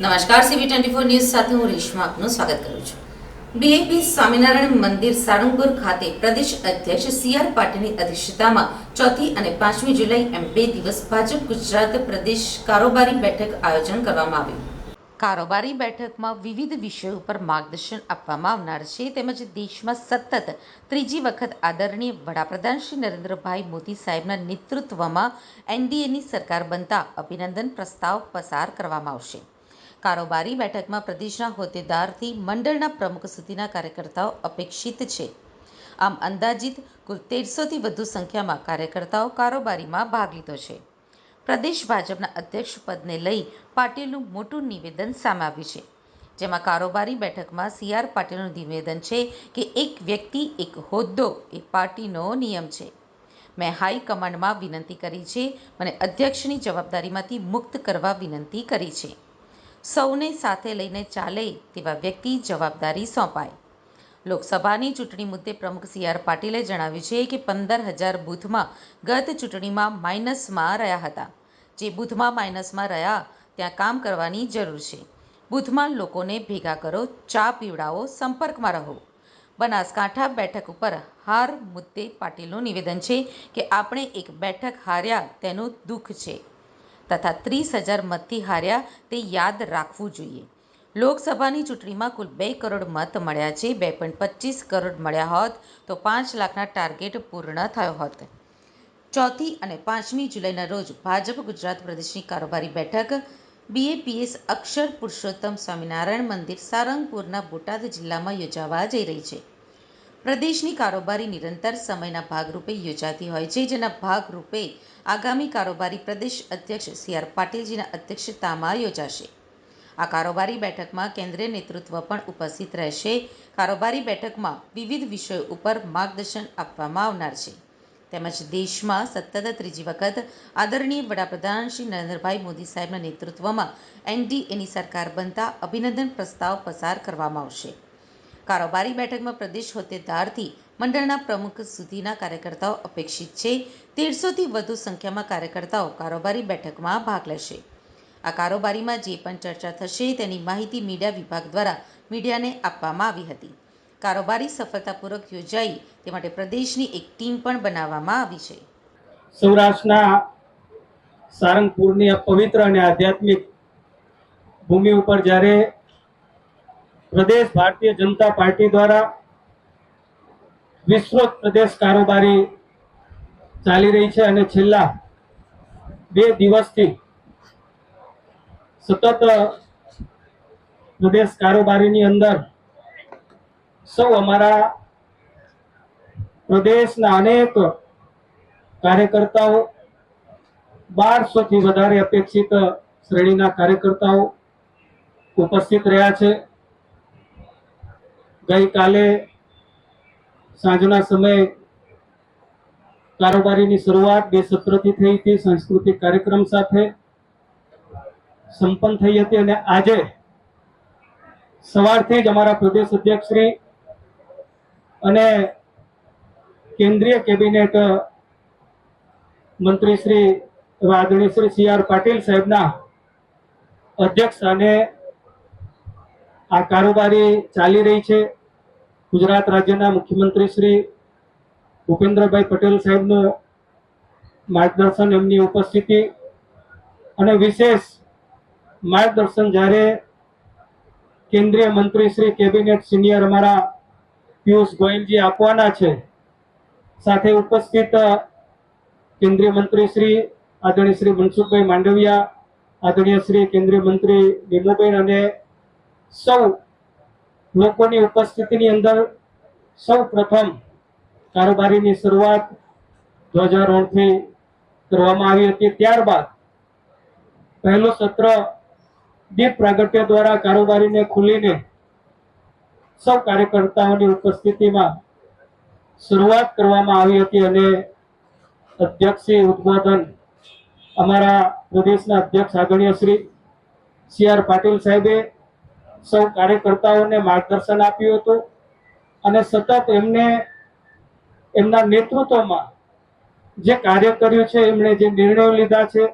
નમસ્કાર સીવી twenty four news સાથે હું રેશમા આપનું સ્વાગત કરું છું. બીએપી સ્વામિનારાયણ મંદિર સાળંગપુર ખાતે પ્રદેશ અધ્યક્ષ સી આર પાટીલની અધ્યક્ષતામાં ચોથી અને પાંચમી જુલાઈ એમ બે દિવસ ભાજપ ગુજરાત પ્રદેશ કારોબારી બેઠક આયોજન કરવામાં આવ્યું. કારોબારી બેઠકમાં વિવિધ વિષયો ઉપર માર્ગદર્શન આપવામાં આવનાર છે તેમજ દેશમાં સતત ત્રીજી વખત આદરણીય વડાપ્રધાન શ્રી નરેન્દ્રભાઈ મોદી સાહેબના નેતૃત્વમાં એનડીએની સરકાર બનતા અભિનંદન પ્રસ્તાવ પસાર કરવામાં આવશે. કારોબારી બેઠકમાં પ્રદેશના હોદ્દેદારથી મંડળના પ્રમુખ સુધીના કાર્યકર્તાઓ અપેક્ષિત છે. આમ અંદાજિત કુલ તેરસોથી વધુ સંખ્યામાં કાર્યકર્તાઓ કારોબારીમાં ભાગ લીધો છે. પ્રદેશ ભાજપના અધ્યક્ષ પદને લઈ પાટીલનું મોટું નિવેદન સામે આવ્યું છે. જેમાં કારોબારી બેઠકમાં સી આર પાટીલનું નિવેદન છે કે એક વ્યક્તિ, એક હોદ્દો એ પાર્ટીનો નિયમ છે. મેં હાઈકમાન્ડમાં વિનંતી કરી છે. મને અધ્યક્ષની જવાબદારીમાંથી મુક્ત કરવા વિનંતી કરી છે. સૌને સાથે લઈને ચાલે તેવા વ્યક્તિ જવાબદારી સોંપાય. લોકસભાની ચૂંટણી મુદ્દે પ્રમુખ સી આર પાટીલે જણાવ્યું છે કે પંદર હજાર બૂથમાં ગત ચૂંટણીમાં માઇનસમાં રહ્યા હતા. જે બૂથમાં માઇનસમાં રહ્યા, ત્યાં કામ કરવાની જરૂર છે. બૂથમાં લોકોને ભેગા કરો, ચા પીવડાવો, સંપર્કમાં રહો. બનાસકાંઠા બેઠક ઉપર હાર મુદ્દે પાટીલનું નિવેદન છે કે આપણે એક બેઠક હાર્યા તેનું દુઃખ છે. તથા ત્રીસ હજાર મતથી હાર્યા તે યાદ રાખવું જોઈએ. લોકસભાની ચૂંટણીમાં કુલ બે કરોડ મત મળ્યા છે, બે પોઈન્ટ પચીસ કરોડ મળ્યા હોત તો પાંચ લાખના ટાર્ગેટ પૂર્ણ થયો હોત. ચોથી અને પાંચમી જુલાઈના રોજ ભાજપ ગુજરાત પ્રદેશની કારોબારી બેઠક, બીએપીએસ અક્ષર પુરુષોત્તમ સ્વામિનારાયણ મંદિર સારંગપુરના બોટાદ જિલ્લામાં યોજાવા જઈ રહી છે. પ્રદેશની કારોબારી નિરંતર સમયના ભાગરૂપે યોજાતી હોય છે, જેના ભાગરૂપે આગામી કારોબારી પ્રદેશ અધ્યક્ષ સી આર પાટીલજીના અધ્યક્ષતામાં યોજાશે. આ કારોબારી બેઠકમાં કેન્દ્રીય નેતૃત્વ પણ ઉપસ્થિત રહેશે. કારોબારી બેઠકમાં વિવિધ વિષયો ઉપર માર્ગદર્શન આપવામાં આવનાર છે. તેમજ દેશમાં સતત ત્રીજી વખત આદરણીય વડાપ્રધાન શ્રી નરેન્દ્રભાઈ મોદી સાહેબના નેતૃત્વમાં એનડીએની સરકાર બનતા અભિનંદન પ્રસ્તાવ પસાર કરવામાં આવશે. કારોબારી બેઠકમાં પ્રદેશ હોદ્દેદારથી મંડળના પ્રમુખ સુધીના કાર્યકર્તાઓ અપેક્ષિત છે તેરસોથી વધુ સંખ્યામાં કાર્યકર્તાઓ કારોબારી બેઠકમાં ભાગ લેશે. આ કારોબારીમાં જે પણ ચર્ચા થશે તેની માહિતી મીડિયા વિભાગ દ્વારા મીડિયાને આપવામાં આવી હતી. કારોબારી સફળતાપૂર્વક યોજાઈ તે માટે પ્રદેશની એક ટીમ પણ બનાવવામાં આવી છે. સૌરાષ્ટ્રના સારંગપુરની પવિત્ર અને આધ્યાત્મિક ભૂમિ ઉપર જ્યારે પ્રદેશ ભારતીય જનતા પાર્ટી દ્વારા વિસ્તૃત પ્રદેશ કારોબારી ચાલી રહી છે અને છેલ્લા બે દિવસથી સતત પ્રદેશ કારોબારીની અંદર સૌ અમારા પ્રદેશના અનેક કાર્યકર્તાઓ બારસો થી વધારે અપેક્ષિત શ્રેણીના કાર્યકર્તાઓ ઉપસ્થિત રહ્યા છે. ગઈકાલે સાંજના સમયે કારોબારીની શરૂઆત બે સત્રથી થઈ હતી, સાંસ્કૃતિક કાર્યક્રમ સાથે સંપન્ન થઈ હતી અને આજે સવારથી જ અમારા પ્રદેશ અધ્યક્ષ શ્રી અને કેન્દ્રીય કેબિનેટ મંત્રી શ્રી આદરણીય શ્રી સી આર પાટીલ સાહેબના અધ્યક્ષ સ્થાને આ કારોબારી ચાલી રહી છે. ગુજરાત રાજ્યના મુખ્યમંત્રી શ્રી ભૂપેન્દ્રભાઈ પટેલ સાહેબનું માર્ગદર્શન એમની ઉપસ્થિતિ અને વિશેષ માર્ગદર્શન જ્યારે કેન્દ્રીય મંત્રી શ્રી કેબિનેટ સિનિયર અમારા પિયુષ ગોયલજી આપવાના છે, સાથે ઉપસ્થિત કેન્દ્રીય મંત્રી શ્રી આદરણીય શ્રી મનસુખભાઈ માંડવિયા, આદરણીય શ્રી કેન્દ્રીય મંત્રી નિમુબેન અને સૌ લોકોની ઉપસ્થિતિની અંદર સૌ પ્રથમ કારોબારીની શરૂઆત ધ્વજારોહણથી કરવામાં આવી હતી. ત્યારબાદ પહેલું સત્ર દીપ પ્રાગટ્ય દ્વારા કારોબારીને ખુલીને સૌ કાર્યકર્તાઓની ઉપસ્થિતિમાં શરૂઆત કરવામાં આવી હતી અને અધ્યક્ષી ઉદ્બોધન અમારા પ્રદેશના અધ્યક્ષ આદરણીય શ્રી સી આર પાટીલ સાહેબે સૌ કાર્યકર્તાઓને માર્ગદર્શન આપ્યું હતું અને સતત એમને એમના નેતૃત્વમાં જે કાર્ય કર્યું છે, એમણે જે નિર્ણયો લીધા છે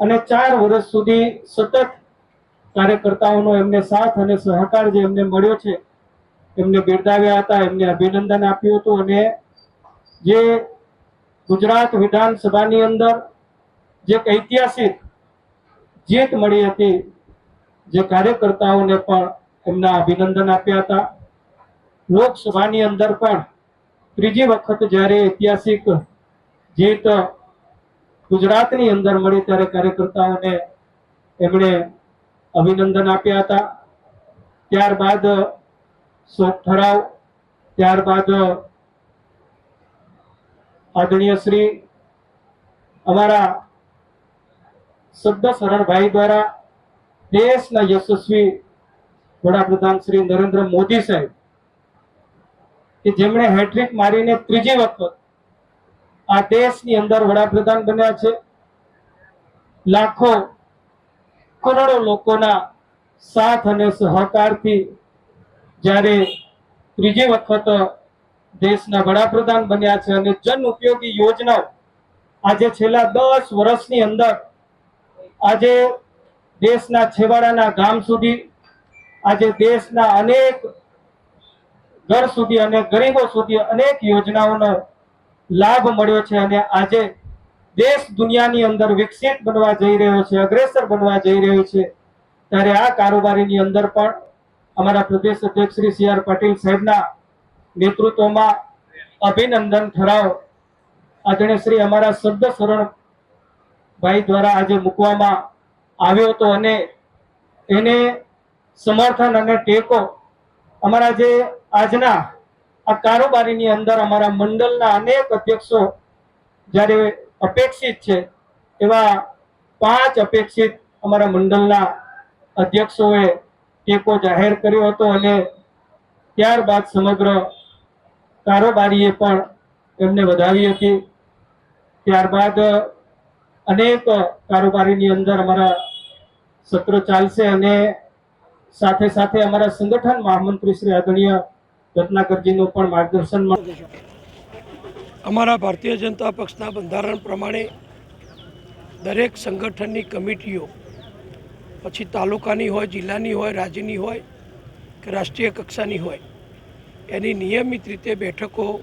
અને ચાર વર્ષ સુધી સતત કાર્યકર્તાઓનો એમને સાથ અને સહકાર જે એમને મળ્યો છે, એમને બિરદાવ્યા હતા, એમને અભિનંદન આપ્યું હતું અને જે ગુજરાત વિધાનસભાની અંદર જે ઐતિહાસિક જીત મળી હતી જે કાર્યકર્તાઓને પણ એમના અભિનંદન આપ્યા હતા. લોકસભાની અંદર પણ ત્રીજી વખત જ્યારે ઐતિહાસિક જીત ગુજરાતની અંદર મળી ત્યારે કાર્યકર્તાઓને એમણે અભિનંદન આપ્યા હતા. ત્યારબાદ શોક ઠરાવ, ત્યારબાદ આદરણીય શ્રી અમારા શબ્દ સરણભાઈ દ્વારા દેશના યશસ્વી વડાપ્રધાન શ્રી નરેન્દ્ર મોદી સાહેબ, કે જેમણે હેટ્રિક મારીને ત્રીજી વખત આ દેશની અંદર વડાપ્રધાન બન્યા છે. લાખો, કરોડો લોકોના સાથ અને સહકારથી જ્યારે ત્રીજી વખત દેશના વડાપ્રધાન બન્યા છે અને જન ઉપયોગી યોજનાઓ આજે છેલ્લા દસ વર્ષની અંદર આજે દેશના છેવાડાના ગામ સુધી, આજે દેશના અનેક ઘર સુધી અને ગરીબો સુધી અનેક યોજનાઓનો લાભ મળ્યો છે અને આજે દેશ દુનિયાની અંદર વિકસિત બનવા જઈ રહ્યો છે, અગ્રેસર બનવા જઈ રહ્યો છે. ત્યારે આ કારોબારીની અંદર પણ અમારા પ્રદેશ અધ્યક્ષ શ્રી સી આર પાટીલ સાહેબના નેતૃત્વમાં અભિનંદન ઠરાવ આદરણીય શ્રી અમારા શબ્દ શરણ ભાઈ દ્વારા આજે મૂકવામાં આવ્યો હતો અને એને સમર્થન અને ટેકો અમારા જે આજના આ કારોબારીની અંદર અમારા મંડળના અનેક અધ્યક્ષો જ્યારે અપેક્ષિત છે એવા પાંચ અપેક્ષિત અમારા મંડળના અધ્યક્ષોએ ટેકો જાહેર કર્યો હતો અને ત્યારબાદ સમગ્ર કારોબારીએ પણ એમને વધાવી હતી. ત્યારબાદ અનેક કારોબારીની અંદર અમારા સત્ર ચાલશે અને સાથે સાથે અમારા સંગઠન મહામંત્રી શ્રી આદરણીય રત્નાકરજીનું પણ માર્ગદર્શન અમારા ભારતીય જનતા પક્ષના બંધારણ પ્રમાણે દરેક સંગઠનની કમિટીઓ, પછી તાલુકાની હોય, જિલ્લાની હોય, રાજ્યની હોય કે રાષ્ટ્રીય કક્ષાની હોય, એની નિયમિત રીતે બેઠકો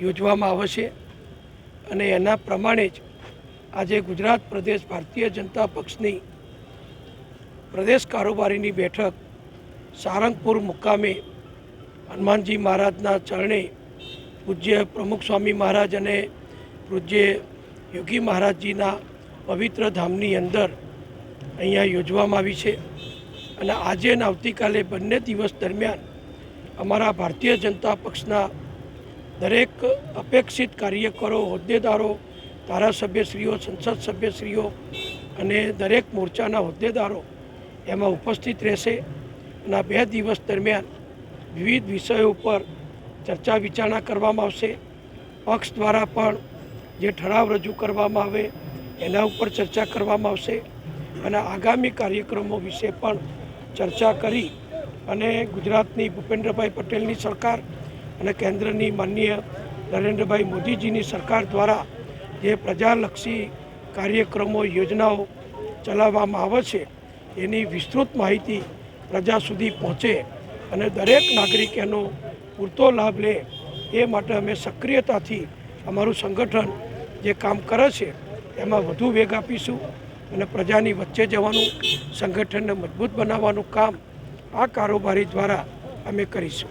યોજવામાં આવશે અને એના પ્રમાણે જ આજે ગુજરાત પ્રદેશ ભારતીય જનતા પક્ષની પ્રદેશ કારોબારીની બેઠક સારંગપુર મુકામે હનુમાનજી મહારાજના ચરણે પૂજ્ય પ્રમુખ સ્વામી મહારાજ અને પૂજ્ય યોગી મહારાજજીના પવિત્ર ધામની અંદર અહીંયા યોજવામાં આવી છે. અને આજે અને આવતીકાલે બંને દિવસ દરમિયાન અમારા ભારતીય જનતા પક્ષના દરેક અપેક્ષિત કાર્યકરો, હોદ્દેદારો, ધારાસભ્યશ્રીઓ, સંસદ સભ્યશ્રીઓ અને દરેક મોરચાના હોદ્દેદારો એમાં ઉપસ્થિત રહેશે અને બે દિવસ દરમિયાન વિવિધ વિષયો ઉપર ચર્ચા વિચારણા કરવામાં આવશે. પક્ષ દ્વારા પણ જે ઠરાવ રજૂ કરવામાં આવે એના ઉપર ચર્ચા કરવામાં આવશે અને આગામી કાર્યક્રમો વિશે પણ ચર્ચા કરી અને ગુજરાતની ભૂપેન્દ્રભાઈ પટેલની સરકાર અને કેન્દ્રની માનનીય નરેન્દ્રભાઈ મોદીજીની સરકાર દ્વારા જે પ્રજાલક્ષી કાર્યક્રમો, યોજનાઓ ચલાવવામાં આવે છે એની વિસ્તૃત માહિતી પ્રજા સુધી પહોંચે અને દરેક નાગરિક એનો પૂરતો લાભ લે એ માટે અમે સક્રિયતાથી અમારું સંગઠન જે કામ કરે છે, એમાં વધુ વેગ આપીશું અને પ્રજાની વચ્ચે જવાનું સંગઠનને મજબૂત બનાવવાનું કામ આ કારોબારી દ્વારા અમે કરીશું.